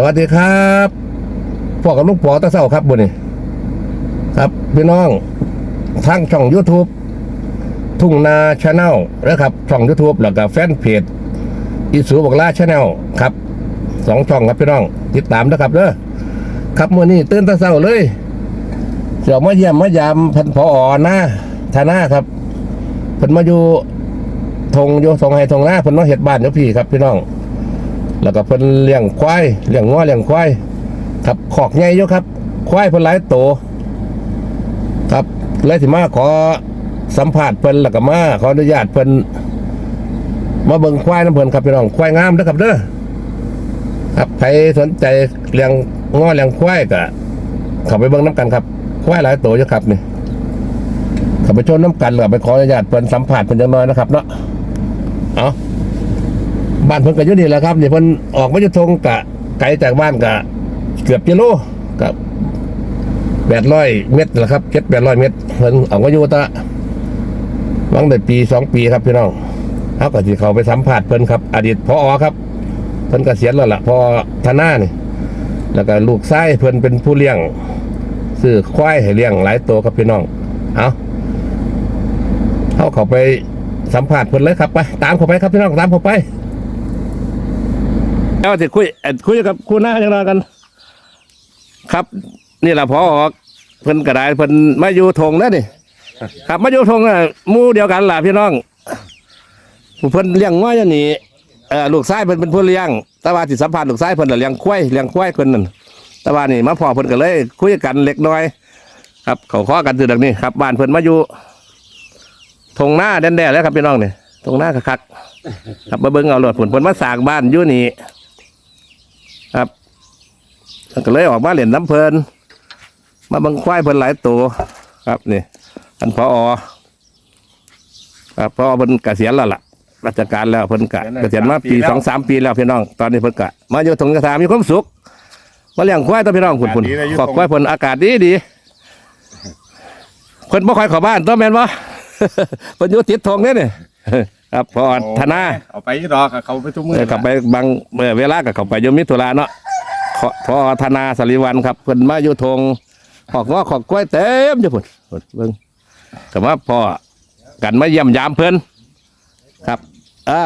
สวัสดีครับพวกกับลูกปอตะเศร้าครับบุนี่ครับพี่น้องทางช่อง YouTube ทุ่งนาชาแนลนะครับช่อง YouTube แล้วก็แฟนเพจอีสูบอกล่าชาแนลครับสองช่องครับพี่น้อง ติดตามนะครับเด้อครับมื่อนี้ตื่นตะเศร้าเลยเสี่ยวมาเยี่ยมมายามพันพออหน้าธนาครับเพิ่นมาอยู่ทงอยู่ทงไห้ทงหน้าเพิ่นมาเฮ็ดบ้านอยู่พี่ครับพี่น้อง แล้วก็เพิ่นเลี้ยงควายเลี้ยงง้อเลี้ยงควายครับขอกใหญ่อยู่ครับ ควายเพิ่นหลายโต ครับเลยสิมาขอสัมภาษณ์เพิ่นแล้วก็มาขออนุญาตเพิ่นมาเบิ่งควายน้ำเพิ่นครับพี่น้องควายงามเด้อครับเด้อครับใครสนใจเลี้ยงง้อเลี้ยงควายก็เข้าไปเบิ่งน้ำกันครับ ควายหลายโตอยู่ครับนี่ข้าไปชมน้ำกันแล้วไปขออนุญาตเพิ่นสัมภาษณ์เพิ่นจังน้อยนะครับเนาะ บ้านเพิ่นก็อยู่นี่แหละครับนี่เพิ่นออกมาจะทงกะไกลจากบ้านกะเกือบกิโลกับแปดร้อยเมตรแหละครับเจ็ดแปดร้อยเมตรเพิ่นออกมาอยู่ตะวังได้ปีสองปีครับพี่น้องเขาก็สิเขาไปสัมผัสเพิ่นครับ อดีตพออครับ เพิ่นเกษียณแล้วล่ะพอธนานี่แล้วก็ลูกชายเพิ่นเป็นผู้เลี้ยงซื้อควายให้เลี้ยงหลายตัวครับพี่น้องเอาเขาเขาไปสัมผัสเพิ่นเลยครับไป ตามเขาไปครับพี่น้องตามเขาไป แล้วจะคุยเอ่อคุยกับคุณหน้าจังไรกัน ครับ นี่แหละพอออกเพิ่นกระไดเพิ่นมาอยู่ทงนะนี่ ครับมาอยู่ทงอะหมู่เดียวกันล่ะพี่น้องผู้เพิ่นเลี้ยงง้อยอย่างนี้เออลูกชายเพิ่นเป็นผู้เลี้ยง แต่ว่าที่สัมพันธ์ลูกชายเพิ่นน่ะเลี้ยงควายเลี้ยงควายเพิ่นนั่นแต่ว่านี่มาพอเพิ่นก็เลย คุยกันเล็กน้อย ครับเขาข้อกัน từ ดังนี้ครับบ้านเพิ่นมาอยู่ทงหน้าแดนๆแล้วครับพี่น้องเนี่ยทงหน้าคักๆ ครับมาเบิ่งเอาโลดผลเพิ่นมาสร้างบ้านอยู่นี่ ครับก็เลยออกมาเล่นน้ำเพลินมาบังควายเพลินหลายตัวครับนี่ท่านพอครับพอเพิ่นเกษียณแล้วล่ะ ราชการแล้วเพิ่นกะเกษียณมาปีสองสามปีแล้วพี่น้องตอนนี้เพิ่นกะมาอยู่ถงกระถามีความสุขมาเลี้ยงควายตัวพี่น้องคุณคุณขอบควายเพิ่นอากาศดีดีเพิ่นบ่ค่อยเข้าบ้านตัวแม่นบ่เพิ่นอยู่ติดทงเนี่ยนี่ ครับพอธนาเอาไปรอกเขาไปทุกมือเออกลับไปบางเมื่อเวลากับเขาไปโยมมิถุราเนาะขอพอธนาสริวันครับเพิ่นมาอยู่ทงขอกงอขอกกล้วยเต็มจะพุ่นพุ่นเบิ่งแต่ว่าพอกันมาเยี่ยมยามเพิ่นครับอ่า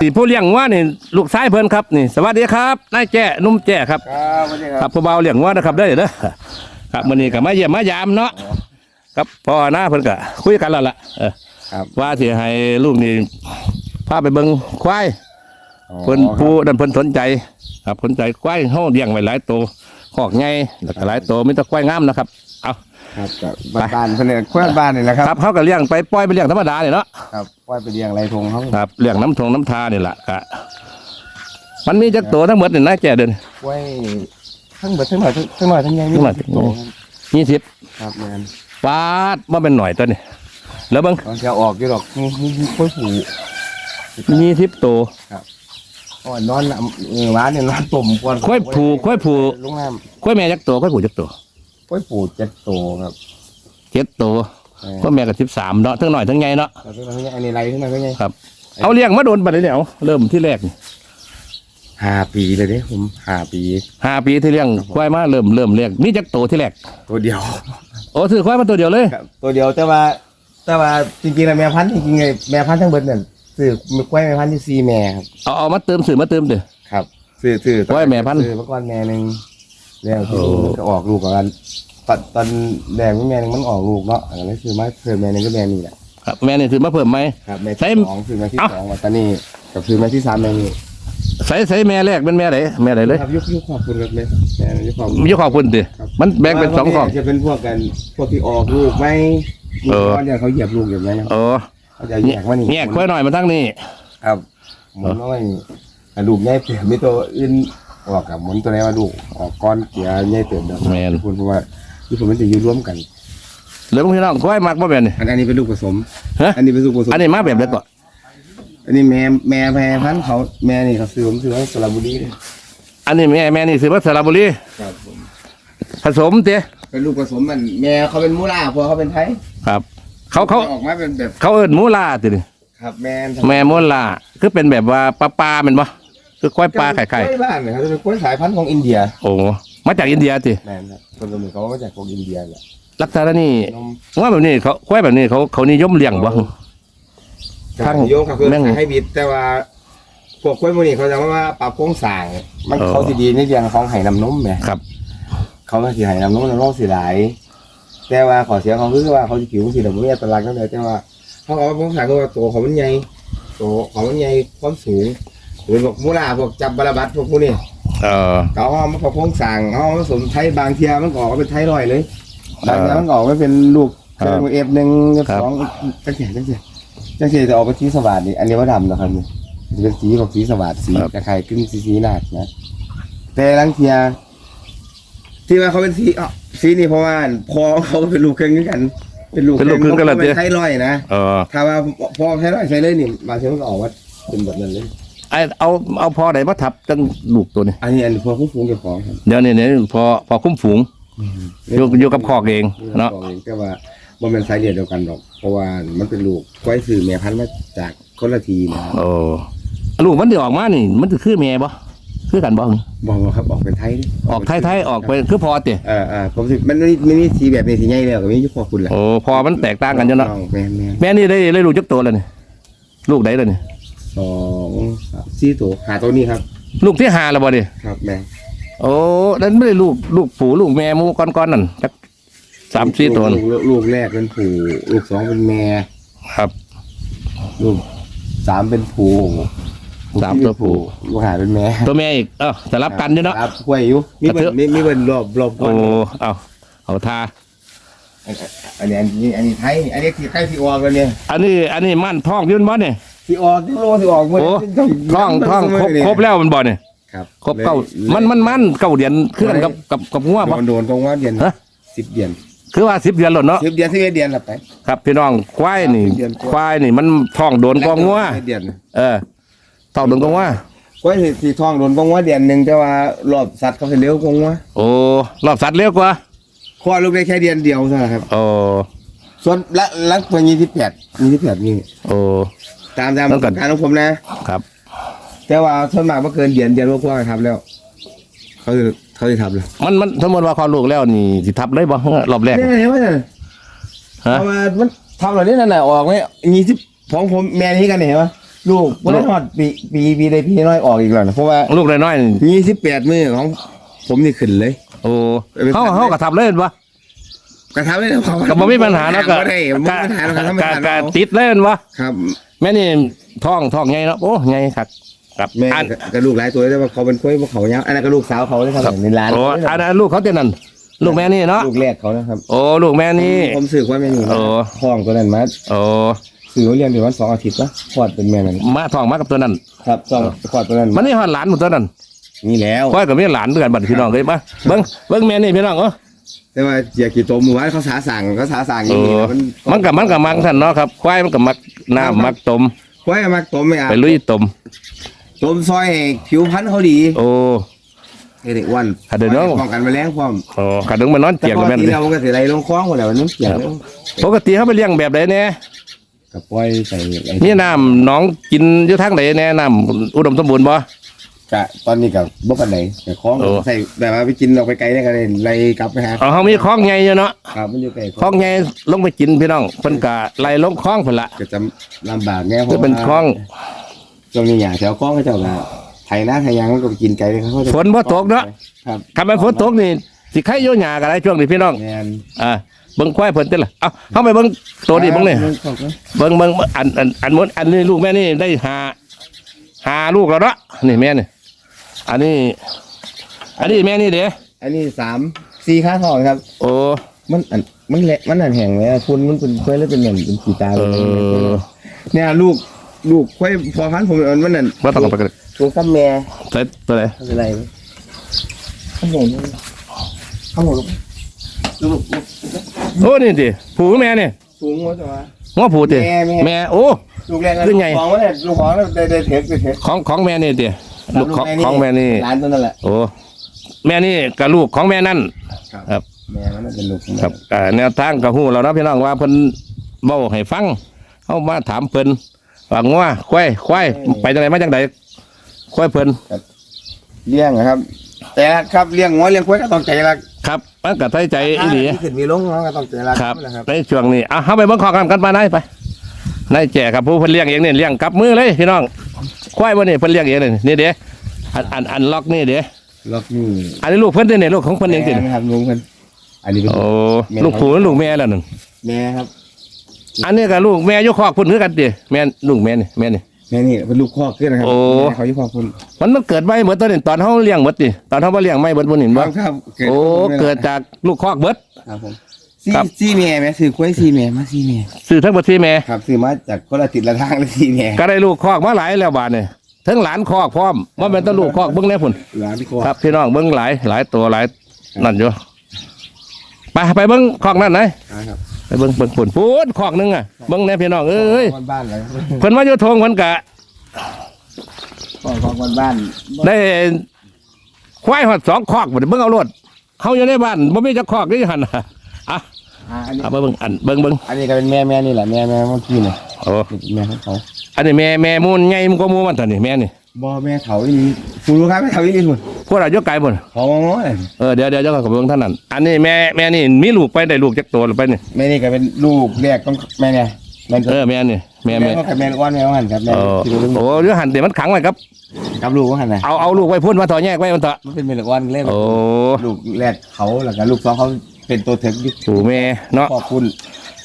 ที่ผู้เลี้ยงว่านี่ลูกชายเพิ่นครับนี่สวัสดีครับนายแจ้นุ่มแจ้ครับครับสวัสดีคครัรับบผู้เบาเลี้ยงว่านะครับได้อเด้อครับมื้อนี้ก็มาเยี่ยมมายามเนาะครับพ่อหน้าเพิ่นก็คุยกันแล้วล่ะเออ ครับ ว่าสิให้ลูกนี่พาไปเบิ่งควายอ๋อเพิ่นผู้ดันเพิ่นสนใจ ครับสนใจควายเฮาเลี้ยงไว้หลายตัวคอกใหญ่แล้วก็หลายตัวมีแต่ควายงามนะครับ เอาครับกับบ้านๆเพื่อนเนี่ยเพื่อนบ้านนี่แหละคครัรับบเฮาก็เลี้ยงไปปล่อยไปเลี้ยงธรรมดานี่เนาะครับว่าไปเลี้ยงไรทงเขาครับเลี้ยงน้ำทงน้ำทานี่ล่ะก็มันมีจักตัวทั้งหมดนี่นะแก่เดินไว้ทั้งเบิดทั้งหน่อยทั้งหน่อยทั้งใหญ่ทั้งหน่อยโต20ครับแมนปาดบ่เป็นหน่อยตัวนี้ แล้วเบิ่งตอนจะออกอยู่ดอกนี่นี่ค่อยผู20ตัวอ่อนนอนน้ำเออหวานเนี่ยนอนตุ่มก่อนค่อยผูค่อยผูลุงน้ค่อยแม่จักตัวค่อยผูจักตัวำค่อยผูเจ็ดโตครับเจ็ดตัวเออก็แม่ก็13เนาะทั้งหน่อยทั้งใหญ่เนาะแล้วทั้งหน่อยทั้งใหญ่อันนี้ไรทั้งหน่อยทั้งใหญ่ครับเอาเลี้ยงมาโดนบัดนี้แล้วเริ่มที่แรกนี่ห้าปีเลยเด้ผมห้าปีห้าปีที่เลี้ยงควายมาเริ่มเริ่มเลี้ยงนี่จักโตที่แรกตัวเดียว โอ้ถือควายมาตัวเดียวเลยครับตัวเดียวแต่ว่า แต่ว่าจริงๆแล้วแม่พันธุ์จริงๆไงแม่พันธุ์ทั้งเบิดเนี่ยซื้อกล้วยแม่พันธุ์ที่ซีแม่ครับเอาเอามาเติมสื่อมาเติมเด้อ ครับซื้อซื้อกล้วยแม่พันธุ์ซื้อเมื่อก่อนแม่หนึ่งแล้วทีโอ้นี้มันก็ออกลูกกันตอนตอนแดงแม่หนึงมันออกลูกเนาะอะไรซื้อมาเพิ่มแม่หนึงก็แม่นี่แหละครับแม่นี่ถือมาเพิ่มไหม ครับแม่ใส่ที่สองซื้อแม่ที่เอ้าสองวันตอนนี้กับซื้อแม่ที่สามแม่นี่ใส่ใส่แม่แรกเป็นแม่ไหนแม่ไหนเลยครับยุคยุคขอบคุณครับแม่แม่ยุคขอบคุณ มีขอบคุณดิครับ มันแบ่งเป็นสองของจะเป็นพวกกันพวกที่ออกลูกไหม เออนเนี่ยเขาเหยียบลูกอย่างไรครับโอ้เขาจะแยกมานี่แยกควายหน่อยมาทั้งนี้ ครับหมุนน้อยอะลูกใหญ่เปลี่ยนไม่ตัวอื่นออกกับหมุนตัวไหนมาลูกออกก้อนเกียร์ใหญ่เติมเดิมแม่น คุณเพราะว่าที่ผมมันจะอยู่ร่วมกัน เหลือพี่น้องควายมักบ่แม่นนี่ อันอันนี้เป็นลูกผสม ฮะ อันนี้เป็นลูกผสมอันนี้มาแบบเล็กก่อนอันนี้แม่แม่แม่พันธุ์เขาแม่นี่เขาซื้อผมซื้อไว้สระบุรีเลยอันนี้แม่แม่นี่ซื้อมาสระบุรีครับผ ผสมเต้เป็นลูกผสมมันแม่เขาเป็นมูล่าพอเขาเป็นไทยครับ เขาเขาออกมาเป็นแบบเขาเอิ้นมูลาตินี่ครับแม่นแม่มูลาคือเป็นแบบว่าปลาปลาๆแม่นบ่คือควายปลาไข่ไข่กล้วยบ้านนะครับเป็นกล้วยสายพันธุ์ของอินเดีย โอ้มาจากอินเดียติแม่นครับคนกำเนิดเขามาจากของอินเดียแหละลักษณะนี่นมว่าแบบนี้เขาควายแบบนี้เขาเขานิยมเลี้ยงบ่ทั้งโยงครับคือแม่งให้บิดแต่ว่าพวกกล้วยพวกนี้เขาจะว่าปรับโครงสร้างมันเออเขาสิดีในเรื่องของไห้น้ำนมแหมครับ เขาก็สิไห้น้ำนมน้ำนมสิหลาย แต่ว่าขอเสียของคือว่าเขาสิผิวสิดำเนียตลักนั่นเลยแต่ว่าเขาเอาโครงสร้างคือว่าตัวเขามันใหญ่ตัวเขามันใหญ่ความสูงหรือพวกมูลาพวกจับบาราบัดพวกพวกนี้เออเขาเอามาประโครงสั่งเอามาผสมไทยบางเทียมันก็ออกมาเป็นไทยลอยเลยเออบางเทียมันก็ออกมาเป็นลูกครับเอฟหนึ่งเอฟครับสองจังเสียจังเสียจังเสียจะออกเป็นสีสวัสดนี่อันนี้ว่าดำนะครับนี่จะเป็นสีของสีสวัสดสีกระไข่ขึ้นสีสีหนาดนะแต่ลังเทีย ที่ว่าเขาเป็นสีอ๋อสีนี่เพราะว่าพอเขาเป็นลูกครึ่งกัน เป็นลูกเป็นลูกครึ่งกันเหรอเป็เจ๊นไทยลอยนะเออถ้าว่าพอไทยลอยใช้เลยนี่บางทีมันก็ออกว่าเป็นแบบนั้นเลย ไอเอาเอาพอไหนมาทับตั้งลูกตัวนี้อันนี้อันนี้พอคุ้มฟูงเก็บของครับเดี๋ยวนี้เนี่ยพอพอคุ้มฝูงอยู่อยู่กับคอกเองเนาะบอกเองแต่ว่าบ่แมันเป็นสายเลือดเดียวกันหรอก เพราะว่ามันเป็นลูกควายสื่อแม่พันธุ์มาจากคนละทีนะโอ้ลูกมันเดี๋ยวออกมานี่ มันจะคือแม่บ่คือกันบ่บอกว่าครับออกเป็น ไทยดิออกไทยๆออกไปคือพอติเออเออผมสิมันไม่ไม่มีสีแบบนี้สีใหญ่เลยก็มีอยู่พอคุณแหละโอ้พอมันแตกต่างกันจ้ะเนาะแม่นแม่นแม่นี่ได้ได้ลูกจักตัวแล้วนี่ลูกไหนแล้วนี่สองสามสี่ตัวหาตัวนี้ครับ ลูกที่ห้าแล้วบ่ดิครับแม่โอ้นั่นไม่ได้ลูกลูกผูลูกแม่หมูก้อนๆนั่นจักสามสี่ตัวลูนั่นกลูกลูกแรกเป็นผูลูกสองเป็นแม่ ครับ ลูกสามเป็นผู สามตัวผู้ลูกหาเป็นแม่ตัวแม่อีกเออจะรับกันอยู่เนาะครับกล้วยอยู่มีเบิ่นมีมีเบิ่นรอบรอบก่อโอ้นเอาเอาทาอันนี้อันนี้อันนี้ไทยอันนี้ที่ใกล้ที่ออกแล้วเนี่ยอันนี้อันนี้มั่นท้องยืนบ่เนี่ยที่ออกที่โลที่ออกหมดโอ้ท้องท้องครบครบแล้วมันบ่เนี่ยครับครบเก้ามันมันมันเก้าเดือนคือกันกับกับกับงัวบ่โดนโดนตรงว่าเดือนฮะสิบเดือนคือว่าสิบเดือนหล่นเนาะสิบเดือนสิบเอ็ดเดือนละไปครับพี่น้องควายนี่เดือนกว่าควายนี่มันท้องโดนกว่างัวสิบเอ็ดเดือน เออท้องโดนกว่างัวกล้วยที่ที่ท้องโดนกงว่าเดือนหนึ่งแต่ว่ารอบสัตว์เขาเป็นเร็วกงว่าโอ้รอบสัตว์เร็วกว่าคลอดลูกได้แค่เดือนเดียวเท่านั้นครับ โอ้ส่วนละลักตัวยี่สิบแปดยี่สิบแปดนี่โอ้ ตามตามแล้วกัน การของผมนะ ครับแต่ว่าส่วนมากไม่เกินเดือนเดือนกว่าๆครับแล้ว เขาจะเขาจะทำเลยมันมันสมมติว่าคลอดลูกแล้วนี่สิทับเลยบ่รอบแรกเนี่ยเห็นไหมเนี่ยฮะ เพราะว่ามันทำเหล่านี้นั่นแหละออกไหมยี่สิบของผมแม่นี้กันเนี่ยเห็นไหม ลูกวันนี้ทอดปีปีปีใดปีน้อยออกอีกแล้วนะเพราะว่าลูกน้อยๆนี่ยี่สิบแปดมือของผมนี่ขึ้นเลย โอ้เอาไปเขาตัดเลยเขาก็ทับเลยบ่กระทำไม่ได้เพราะว่าก็บ่มีปัญหาเนาะก็บ่ได้บ่มีปัญหาเนาะครับธรรมก็ดาก็เนาะติดเลยบ่ครับ แม่นี่ท้องท้องใหญ่เนาะโอ้ใหญ่ครับครับแม่อันกระดูกหลายตัวแต่ว่าเขาเป็นกล้วยพวกเขาเนี้ยอันนั้นกระดูกสาวเขาเลยครับในร้านโอ้อันนั้นลูกเขาเท่านั้นลูกแม่นี่เนาะลูกแรกเขานะครับโอ้ลูกแม่นี่ผมสื่อว่าแม่นี่โอ้ท้องตัวนั้นมาโอ้ สื่อว่าเรียนเดี๋ยววันสองอาทิตย์นะคลอดเป็นแม่นั่นมาท้องมากับตัวนั้น ครับท้องคลอดตัวนั้นมันนี่ฮอดหลานหมดตัวนั้นนี่แล้วค่อยกับมีหลานด้วยกันบัดพี่น้องเอ้ยมาเบิ่งเบิ่งแม่นี่พี่น้องเอ้อแต่ว่าเจียกี่ตัวหมู่บ้านเขาสาสั่งเขาสาสั่งอเอย่างนี้อมันมันกับมันกับมักท่านเนาะครับควายมันกับมักน้ำมักต้มกล้วยมักต้มไม่อาไปลุยต้มต้มซอยให้ผิวพรรณเขาดี โอ้ให้เด็กอ้วันอะเดี๋ยวน้องป้องกันแมลงพร้อมโอ้ขัดดึงมันนอนแต่เจียงปกักนแม่นติเลยเรามันก็สิไหลลงคลองหมดแล้วมันเปียกแล้วปกติเขาไปเลี้ยงแบบใดแน่ กับปล่อยใส่ไอ้มีน้ำหน้องกินอยู่ทางใดแน่น้ำอุดมสมบูรณ์บ่ กะตอนนี้กับบ่ปานไหนแต่คลองโอ้ ใส่แบบว่าไปกินออกไปไกลได้ก็ได้ไล่กลับไปหาเอาเฮามีคลองใหญ่อยู่เนาะครับมันอยู่ไกลคลองใหญ่ลงไปกินพี่น้องเพิ่นก็ไล่ลงคลองพุ่นละก็จะลำบากแน่เพคือราะเป็นคลองตรงนี้อย่างแถวคลองเขาเจ้าก็ไถนาไถยางมันก็ไปกินไกลเลยเขาจะฝนบ่ตกเนาะครับถ้ามันฝนตกนี่สิใครโยหญ้าก็ได้ช่วงนี้พี่น้องแมนอ่า เบิ่งควายเพิ่นเด้ล่ะเอ้าเฮาไปเบิ่งตัวนี้เบิ่งนี่เบิ่งเบิ่งอันอันอันมดอันนี้ลูกแม่นี่ได้หาหาลูกแล้วเนาะนี่แม่นี่อันนี้ อันนี้แม่นี่เด้อันนี้สามสี่ค่าทองครับ โอ้มันอันมันแหละมันอันแห้งเลยอะคุณมันเป็นค่อยแล้วเป็นเหมือนเป็นสีตาเอเลยอเนี่ยลูกลูกค่อยพอพันธุ์ผมมันมันนั่นว่าต้องเอาไปกันตัวซ้ำแม่ใส่ตัวไหนทำอะไรข้างบนข้างบนลูกลูกลูก โอ้นี่ดิผูแม่นี่สูงว่าจะว่าหัวผูติแม่แม่ แม่โอ้ ลูกแรกขึ้นไง ของว่าเนี่ยลูกของแล้วได้ได้เทปได้เทปของของแม่นี่ติลูกของของแม่นี่ ร้านตัวนั่นแหละ โอ้แม่นี่กับลูกของแม่นั่น ครับแม่มันเป็นลูกของครับอ่าแนวทางกับหูเราเนาะพี่น้องว่าเพิ่นเว้าให้ฟังเฮามาถามเพิ่นว่างัวควายควายไปจังไดมาจังไดควายเพิ่น เลี้ยงนะครับ แต่ครับเลี้ยงงัวเลี้ยงควายก็ต้องใจรัก ครับมันก็ใส่ใจอีหลีมีขึ้นมีลงเนาะก็ต้องใจรักครับนะครับในช่วงนี้อะเข้าไปเบิ่งขอกันกันมาได้ไปนายแจ่ครับผู้เพิ่นเลี้ยงเองเนี่ยเลี้ยงกับมือเลยพี่น้องควายบ่นี่เพิ่นเลี้ยงเองนี่นี่เด้อันอันอันล็อกนี่เด้ล็อกนี่อันนี้ลูกเพิ่นเด้เนี่ยลูกของเพิ่นเองติแม่นะครับลุงเพิ่นอันนี้เป็นโอ้แม่ลูกผู้ลูกแม่แล้วนั่นแม่ครับ อันนี้ก็ลูกแม่อยู่คอกเพิ่นคือกันติแม่นลูกแม่นี่แม่นี่ แม่นี่เป็นลูกคอกขึ้นนะครับโอ้ แม่เขาอยู่คอกคุณมันมันเกิดไว้เหมือนตอนนี้ตอนเฮาเลี้ยงหมดติตอนเฮาบ่เลี้ยงไม่เบิดบ่นี่บ่ครับโอ้เกิดจากลูกคอกเบิด ครับผมซี่ครับ ซี่แม่แม่ซื้อควายซี่แม่มาซี่แม่ซื้อทั้งหมดที่แม่ ครับซื้อมาจากคนละติดละทางเลยซี่แม่ก็ได้ลูกคอกมาหลายแล้วบาดนี่ทั้งหลานคอกพร้อมบ่แม่นแต่ลูกคอกเบิ่งแน่พุ่น หลานคอครับพี่น้องเบิ้งหลายหลายตัวหลายนั่นอยู่ไปไปเบิ้งคอกนั่นไหน ครับ ไปเบิ้งเบิ้งผุนพูดคอกหนึงอะเบิ้งแน่พี่น้องเอ้ยบ้านๆเลยเพิ่นมาอยู่ทงเพิ่นกะคอกคอกบ้านได้ควายหอดสองคอกบ่ได้เบิ้งเอารถเขาอยู่ในบ้านบ่มีจักคอกนี่หั่นน่ะอะๆอ่าอันนี้เอาไปเบิ้งอันเบิ้งเบิ้งอันนี้ก็เป็นแม่แม่นี่แหละแม่แม่เมื่อกี้เนี่ยโอ้แม่ของเขาอันนี้แม่แม่มูลใหญ่มันก็มูมันตอนนี้แม่นี่ บ่แม่เถาอีนี่คุณรู้ครับแม่เถาอีนี่คุณพวกเราอยู่ไกลบ่นขอมองเลยเออเดี๋ยวเดี๋ยวเจ้าก็เบิ้งเท่านั้นอันนี้แม่แม่นี่มีลูกไปได้ลูกจักตัวหรือไปนี่แม่นี่ก็เป็นลูกแรกต้องแม่เนี่ยแม่เออแม่นี่แม่แม่แม่ก็กับแม่อ้วนแม่อ้วนครับแม่โอ้ที่รู้โหเดี๋ยวหันเดี๋ยวมันขังไว้ครับกับลูกว่าหันไหนเอาเอาลูกไว้พุ่นมาต่อแยกไว้มันต่อมันเป็นแม่อ้วนเล่นโอ้ลูกแรกเขาแล้วก็ลูกสองเขาเป็นตัวเถิกดิถูแม่เนาะขอบคุณ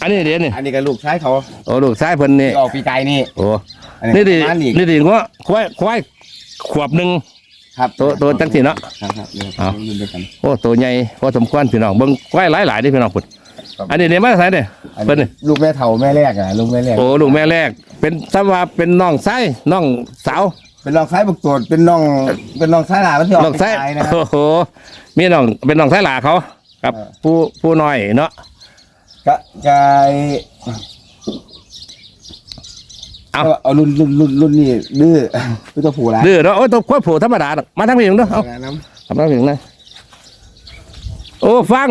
อันนี้เดี๋ยวนี่อันนี้ก็ลูกชายเขาโอ้ลูกซ้ายเพิ่นนี่ที่ออกปีไก่นี่โอ้อันี่ดิบ้านอีกนี่ดิว่าควายควายขวบหนึ่งครับตัวตัวจังสิเนาะ ครับครับเดี๋ยวเอา ยืนด้วยกัน โอ้ตัวใหญ่พอสมควรพี่น้องเบิ่งควายหลายหลายๆเดิพี่น้องพุ่นครับ อันนี้เดี๋ยวมาใส่เด้อันเพิ่นนี้นี่ลูกแม่เถาแม่แรกอะลูกแม่แรกโอ้ลูกแม่แรก เป็นถ้าว่าเป็นน้องซ้ายน้องสาวเป็นน้องซ้ายบุกโตดเป็นน้องเป็นน้องซ้ายหลานมันที่ออกน้องปีซ้ายไก่นะครับ โอ้โหมีน้องเป็นน้องซ้ายหลาเขาครับ เออ ผู้ผู้น้อยเนาะ กะกายเอาเอารุ่นรุ่นรุ่นรุ่นนี่ดื้อคือตัวผู้ร้ายดื้อเนาะโอ้ยตัวควายโผล่ธรรมดาดอกมาทั้งพี่เนาะเอาน้ทำน้ำถึงนะโอ้ฟัง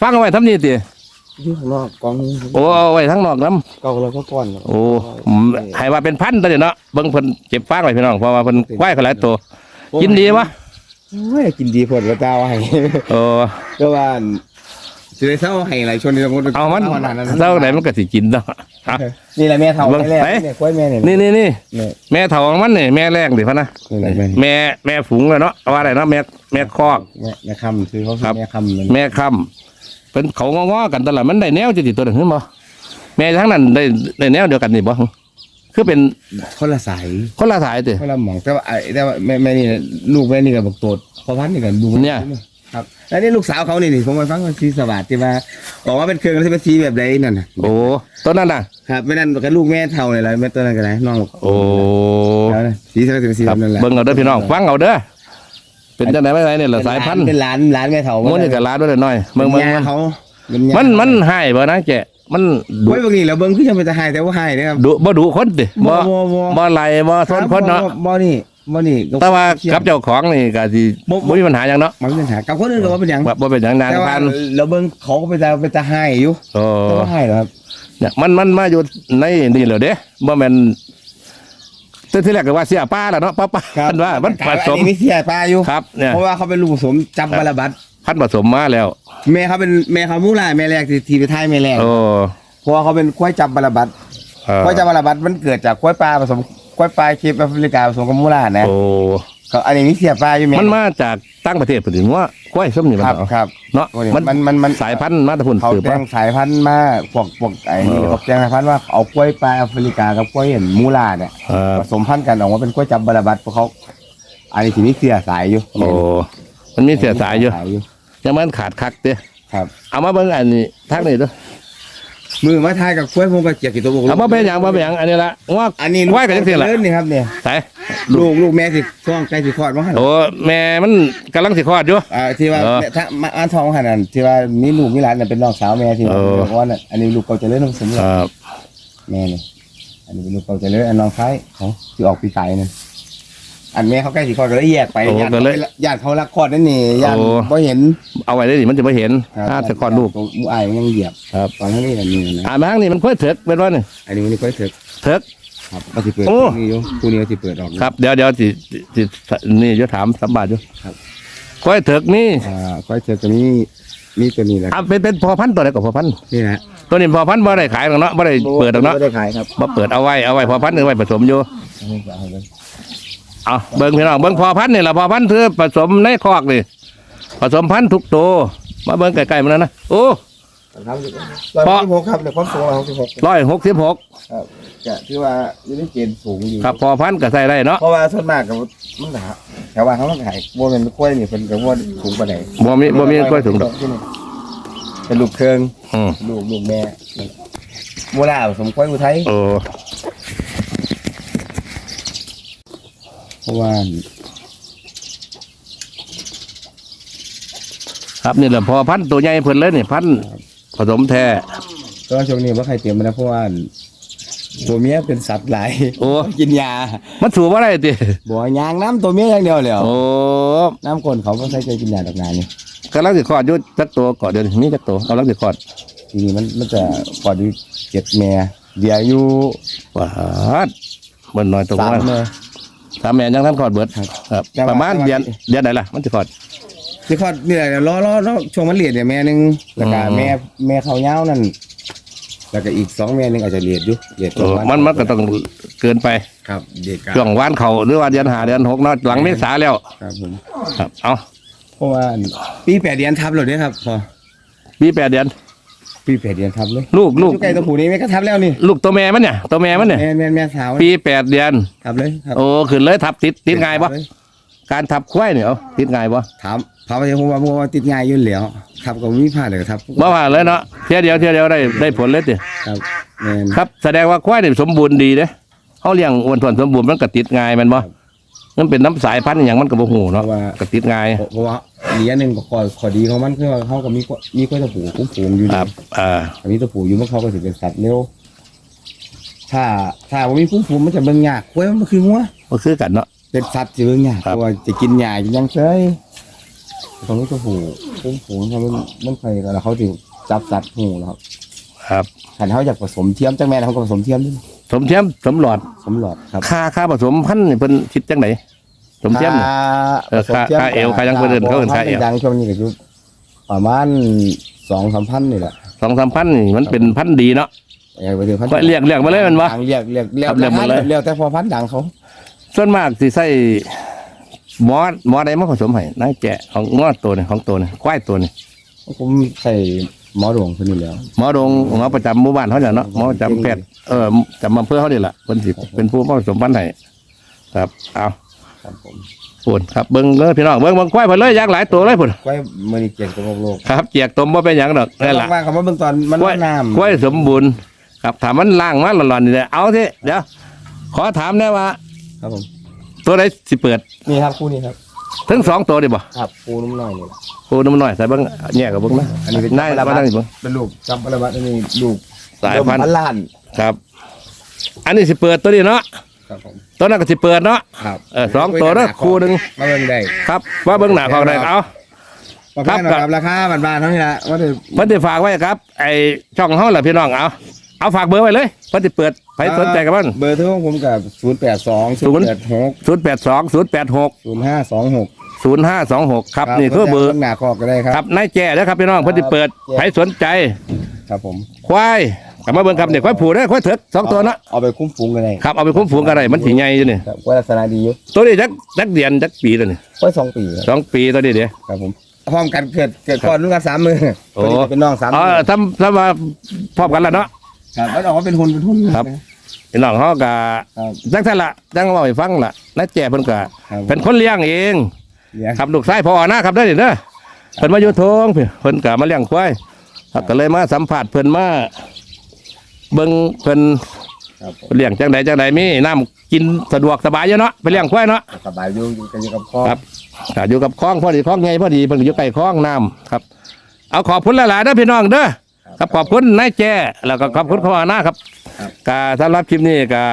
ฟังเอาไว้ทำนี่ติำอยู่ข้างนอกกองนึงโอ้เอาไว้ทั้งนอกน้กองเราก็ก้อนำโอ้อืมให้ว่าเป็นพันตัวเดียวเนาะเบิ่งเพิ่นเก็บฟังไว้พี่น้องเพราะว่าเพิ่นไหวเขาหลายตัวกินดีวะโอ้ยกินดีผลแล้วเจ้าให้โอ้ก็ว่า สิได้เศร้าให้หลายชนในจังหวัดเอามันขนาดนั้นเท่าไหนมันก็สิกินเนาะอะ นี่แหละแม่เฒ่าเบิ่งแม่แรกไหน เนี่ยกล้วยแม่เนี่ยนี่นี่นี่นี่แม่เถาของมันนี่แม่แรกดิพะนะนี่แหละแม่แม่แม่ฝูงเลยเนาะว่าอะไรเนาะแม่แม่คอก แม่แม่คำคือเขาครับแม่คำมันแม่ค่ำเป็นเขางอๆกันตลอดมันได้แนวจะติดตัวหนึ่งขึ้นบ่แม่ทั้งนั้นได้ได้แนวเดียวกันนี่บ่คือเป็นคนละสายคนละสายติ คนละหมองแต่ว่าไอ้แต่ว่าแม่แม่นี่ลูกแม่นี่กับบักโตดพอพันนี่กันดูเนี่ย ครับแล้วนี่ลูกสาวเขานี่นี่ผมไปฟังว่าสีสวัสดิ์ที่ว่าบอกว่าเป็นเครื่องแล้วที่เป็นสีแบบใดนั่นน่ะโอ้ต้นนั้นน่ะ ครับไม่นั่นกับลูกแม่เท่าเลยละแม่ตัวนั้นกันไหนน้องโอ้แล้วนะสีสวัสดิ์เป็นสีครับนั่นแหละเบิ่งเอาเด้อพี่น้องฟังเอาเด้อเป็นจังได๋ไม่ไดเนี่ยล่ะสายพันธุ์เป็นหลานหลานแม่เท่ามันนี่ก็ลาดไว้หน่อยเบิ่งเบิ่เบิ่งงเขาเป็นญามันมันให้บ่นะแกมันดุไว้บางทีเราเบิ่งคือยังเป็นตาหายแต่ว่าหายนะครับดุบ่ดุคนติบ่บ่บ่บ่ไหลบ่ทนคนเนาะบ่นี่ บ่นี่แต่ว่ากับเจ้าของนี่ก็สิบ่มีปัญหาหยังเนาะมันเป็นปัญหากับคนอื่นก็ว่าเป็นหยังว่าบ่เป็นหยังนางแต่ว่าพันเราเบิ่งเขาก็เป็นตาเป็นตาหายอยู่โอ้แต่ว่าหายเหรอครับเนี่ยมันมันมาอยู่ในนี่เหรอเด้บ่แม่นแต่ที่แรกก็ว่าเสียป้าแหละเนาะป้าป้าพันว่ามันผสมอันนี้เสียปลาอยู่ครับเนี่ยเพราะว่าเขาเป็นลูกผสมจับบาลาบัตพันผสมมาแล้ว แม่เขาเป็นแม่เขามูลาแม่แรกที่ที่ไปท้ายแม่แรกโอ้เพราะว่าเขาเป็นควายจับบาลาบัตเอ่อควายจับบาลาบัตมันเกิดจากควายปลาผสม ควายปลาเคปแอฟริกาผสมกับมูลานะโอ้ก็อันนี้มีเสียปลาอยู่แม่มันมาจากตั้งประเทศพุ่นนี่ว่าควายส้มนี่มันครับเอาครับเนาะโอ้ยมันมันมันมัน สายพันธุ์มาแต่พุ่นเขาสืบแจ้ว่างสายพันธุ์มาพวกพวกไอ้นี่เออเขาแจ้งสายพันธุ์ว่าเอากล้วยปลาแอฟริกากับกล้วยเห็นมูลาเนี่ยเออผสมพันธุ์กันออกมาเป็นกล้วยจับบาลาบัตเพราะเขา อันนี้ที่มีเสียสายอยู่โอ้มันมีเสียสายอยู่สายอยู่ยังมันขาดคักเด้ครับ เอามาเบิ่งอันนี้ทางนี้เด้อ มือมาทายกับกล้วยผมก็เจียกกี่ตัวบุกเอามาเป็นหยังมาเป็นหยังอันนี้ละว่าอันนี้ควายก็จังซี่ล่ะเล่นนี่ครับเนี่ยใส่ลูกลูกแม่สิท้องใกล้สิคลอดมั้งโอ้แม่มันกำลังสิคลอดอยู่อ่าที่ว่าเออแม่ถ้ามาอ่านท้องขนาดนั้นที่ว่ามีลูกมีหลานเนี่ยเป็นน้องสาวแม่ที่เออบอกว่าน่ะอันนี้ลูกเก่าเจริญน้ำสมเอ่อแม่นี่อันนี้เป็นลูกเก่าเจริญอันน้องคล้ายเขาที่ออกปีไก่นั่น อันแม่เขาใกล้สิคลอดก็เลยแยกไปโอ้ญาติก็เลยญาติเขารักคลอดนั่นนี่ญาติโอ้ บ่เห็นเอาไว้ได้ดิมันจะไม่เห็นครับถ้าจะคลอดลูกหมูอายมันยังเหยียบครับ ตอนนั้นนี่อันนี้นะอ่ามาทางนี้มันค่อยเถิกเป็นว่านี่อันนี้มันนี่ค่อยเถิกเถิก ครับก็สิเปิดโอ้นี่อยู่คู่นี้ก็สิเปิดออกอยู่ ครับเดี๋ยวเดี๋ยวสิสิสินี่จะถามสัมบาทอยู่ครับควายเถิกนี่อ่าควายเจอตัวนี้มีตัวนี้แหละอะเป็นเป็นพอพันธุ์ตัวไหนกับพอพันธุ์นี่นะตัวนี้พอพันธุ์บ่ได้ขายหรอกเนาะบ่ได้เปิดหรอกเนาะไม่ได้ขายครับ บ่เปิดเอาไว้เอาไว้พอพันธุ์เอาไว้ผสมอยู่อันนี้ก็ เอาเลยเอาเบิ่งพี่น้องเบิ่งพอพันธุ์นี่ล่ะพอพันธุ์คือผสมในคอกนี่ผสมพันธุ์ทุกตัวมาเบิ่งใกล้ๆมันนะนะโอ้ครับร้อยหกสิบหกครับเนี่ยความสูงร้อยหกสิบหกร้อยหกสิบหกครับจะที่ว่าอยู่ในเกณฑ์สูงอยู่ครับพอพันธุ์ก็ใส่ได้เนาะเพราะว่าส่วนมากกับมันหนาแถวว่าเขาต้องขายบัวเป็นกล้วยนี่เป็นกับบัวสูงกว่าไหนบ่มีบ่มีกล้วยสูงดอกเป็นลูกเครื่องอืมลูกลูกแม่โมลาผสมกล้วยอุทัยโอ้ เพ ราะว่าครับนี่แหละพอพันธุ์ตัวใหญ่เพิ่นเลยนี่พันธุ์ผสมแท้ตอนช่วงนี้ว่าใครเตรียมมานะเพราะว่าตัวเมียเป็นสัตว์หลายโอ้กินยา มันสูบบ่ได้ติบ่ยางน้ำตัวเมียอย่างเดียวเลยโอ้น้ำคนเขาไม่ใช่ใจกินยาดอกนานนี่กำลังสิคลอดอยู่จักตัวก่อนเดี๋ยวนี้มีจักตัวกำลังสิคลอดทีนี้มันมันจะพอดีเจ็ดแม่เดี๋ยวอยู่ว้าดเบิ่นน้อยตัวสามว่าแม่ สามแม่ยังทันคลอดเบิดครับครับแต่ว่าประมาณแต่ว่า เดือนเดือนไหนล่ะ มันสิคลอดที่คลอดเนี่ยเดี๋ยวรอรอรอช่วงมันเลียดเนี่ยแม่หนึงแล้วก็อืม แม่แม่เขาเย้าวนั่นแล้วก็อีกสองแม่หนึงอาจจะเลียดอยู่เลียดเออมันมันก็ต้องเกินไปครับเด็กช่วงวานเขาหรือว่าเดือนหาเดือนหกเนาะหลังเมษาแล้ว ครับผมครับ เอาเพราะว่าปีแปดเดือนทับเลยเนี่ยครับพอ ปีแปดเดือน ปีแปดเดือนทับเลยลูกลูกอยู่ใกล้ตัวผู้นี้แม่ก็ทับแล้วนี่ลูกตัวแม่มันเนี่ยตัวแม่มันเนี่ยแม่แม่แม่สาวปีแปดเดือนทับเลยครับโอ้ขึ้นเลยทับติดติดง่ายปะทับเลยการทับควายเนี่ยเอาติดง่ายปะถามถามไปผมว่าผมว่าติดง่ายอยืนแล้วทับก็มีผ้าเลยครับบ่ว่าเลยเนาะเที่ยวเดียวเที่ยวเดียวได้ได้ผลเลยติครับแม่นครับแสดงว่าควายนี่สมบูรณ์ดีเด้เขาเลี้ยงอ้วนทวนสมบูรณ์มันก็ติดง่ายแมันบ่ มันเป็นน้ำสายพันธุ์อหย่างมันก็บ่ฮู้เพเนาะราะว่า ก็ติดง่าย เพราะว่าอีกอันหนึ่งก็ข้อข้อดีของมันคือว่าเขาก็มีกล้วยมีกล้วยตะปูคุ้มฝูงอยู่ครับอ่าอันนี้ตะปูอยู่มันเขาก็ถือเป็นสัตว์เร็ว ถ้าถ้าว่ามีคุ้มฝูงมันจะเบิ่งยากกล้วยมันคืองัวก็คือกันเนาะ เป็นสัตว์จะเบิ่งยากครับเพราะว่าจะกินหญ้ากินหยังเฉยตรงนี้ตะปูคุ้มฝูงเขามันมันเคยแล้วเขาถึงจับสัตว์หูแล้วครับครับขันเขาอยากผสมเทียมจังแม่นเขาก็ผสมเทียมด้วยสมเทียมสมหลอดสมหลอดครับ ค่าค่าผสมพันธุ์นี่เพิ่นคิดจังได สมเทียมนี่เออค่าค่าเอวค่ายังเพิ่นเอิ้นเขาเอิ้นค่าเอวดังช่วงนี้ก็อยู่ประมาณสองสามพันนี่แหละสองสามพันนี่มันเป็นพันธุ์ดีเนาะเออไปถึงพันก็เรียกเรียกมาเลยมันวะดังเรียกเรียกเรียกครับเรียกหมดเลยเรียกแต่พอพันดังเขา ส่วนมากสิใส่หมอหมอใดมาผสมให้นายแกะของงอตัวนี่ของตัวนี่ควายตัวนี่ผมใส่หมอหลวงคนนี้แล้ว หมอโรงหมอประจำหมู่บ้านเขาเนี่ยเนาะหมอประจำแพทย์เออจำอำเภอเขานี่แหละเป็นสิเป็นผู้ผสมพันธุ์ให้ครับเอา ครับผมปุ่นครับเบิ้งเลยพี่น้องเบิ้งเบิ้งควายเพิ่นเลยอยากหลายตัวเลยพุ่นกล้วยมือนี่เก่งตัวโลกครับเจียกตมบ่เป็นหยังดอกนั่นแหละว่างคำว่าเบื้องตอนมันกล้วยน้ำกล้วยสมบูรณ์ครับถามมันล่างมาหลอนๆนี่แหละเอาที่เดี๋ยวขอถามแน่ว่า ครับผมตัวไหนสิเปิดนี่ครับคู่นี้ครับทั้งสองตัวดิบ่ครับคู่นุ่มน้อยนี่แหละโอ้น้ำหน่อยใส่เบิ้งแยกกับเบิ้งนะอันนี้เป็นได้แล้วมาตั้งอีกเบิ้งเป็นลูกจำอะไรวะอันนี้ลูกสายพันธุ์เดิมล้านครับ อันนี้สิเปิดตัวนี้เนาะครับผม ตัวนั้นก็สิเปิดเนาะครับเออสองตัวเนาะคู่หนึ่งมาเบิ่งได้ครับว่าเบิ้งหน้าของได้เอาราครัคาบแบบราคาบานๆเท่านี้ละว่าจะเพิ่นสิฝากไว้ครับ ไอ้ช่องเฮาแหละพี่น้องเอาเอาฝากเบอร์ไว้เลยเพิ่นสิเปิดใครสนใจกับมันเบอร์โทรของผมกับศูนย์แปดสองศูนย์แปดหก082 086ศูนย์ห้าสองหก0526ครับนี่คือเบอร์หน้าคอกก็ได้คครัรับบนายแจ้นะครับพี่น้องเพิ่นสิเปิดใครสนใจ ครับผมควาย กลับมาเบิ่งครับเนี่ยควายผูได้ควายเถิกสองตัวเนาะเอาไปคุ้มฝูงกันได้ครับเอาไปคุ้มฝูงกันได้มันสิใหญ่อยู่นี่ครับว่าลักษณะดีอยู่ตัวนี้จักจักเดือนจักปีตัวนี้ไว้สองปีครับสองปีตัวนี้เด้ครับผมพร้อมกันเกิดเกิดก่อนรุ่นกันสามมือโอ้ ตัวนี้เป็นน้องสามอ๋อมือทำทำมาพร้อมกันแล้วเนาะ ครับแล้วออกมาเป็นหุ่นเป็นหุ่นครับ พี่น้องเฮาก็ครับจังซั่นละจังเว้าให้ฟังล่ะนายแจ้เพิ่นก็ครับเป็นคนเลี้ยงเอง เลี้ยง ครับลูกชายพ่อนะครับได้อนี่เด้อเพิ่นมาอยู่ทงพี่เพิ่นก็มาเลี้ยงควายครับก็เลยมาสัมผัสเพิ่นมา เบิ่งเพิ่นครับผมเลี้ยงจังใดจังใดมีน้ำกินสะดวกสบายอยู่เนาะไปเลี้ยงควายเนาะ สบายอยู่อยู่กันอยู่กับพ่อ ครับก็อยู่กับคลองพอดีคลองใหญ่พอดีเพิ่นก็อยู่ใกล้คลองน้ำครับ เอาขอบคุณหลายๆเด้อพี่น้องเด้อครับ ขอบคุณนายแจ้แล้วก็ขอบคุณพ่อนะครับ กาสำหรับคลิปนี้ก็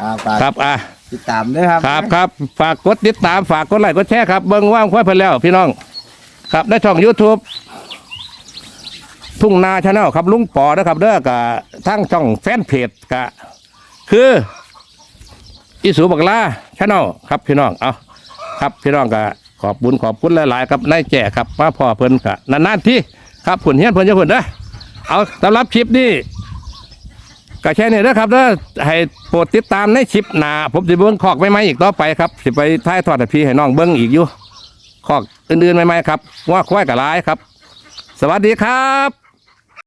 ครับฝากครับอะติดตามด้วยครับครับครับฝากกดติดตามฝากกดไลค์กดแชร์ครับเบิ่งว่างควายเพิ่นแล้วพี่น้อง ครับได้ช่อง YouTube ทุ่งนาชาแนลครับลุงปอนะครับเด้อกับทั้งช่องแฟนเพจกะ คืออีสูบักลาชาแนลครับพี่น้องเอาครับพี่น้องก็ขอบบุญขอบคุณหลาย ๆ ครับนายแจ่ครับมาพ่อเพิ่นกะนานๆที่ครับผุนเฮียนเพิ่นจะผุนเด้อเอาสำหรับคลิปนี้ก็แค่นี้เด้อครับเด้อให้โปรดติดตามในคลิปหน้าผมสิเบิ่งขอกใหม่ๆอีกต่อไปครับสิไปท้ายทอดพี่ให้น้องเบิ่งอีกอยู่ขอกอื่นๆใหม่ๆครับว่าควายกับลายครับ สวัสดีครับ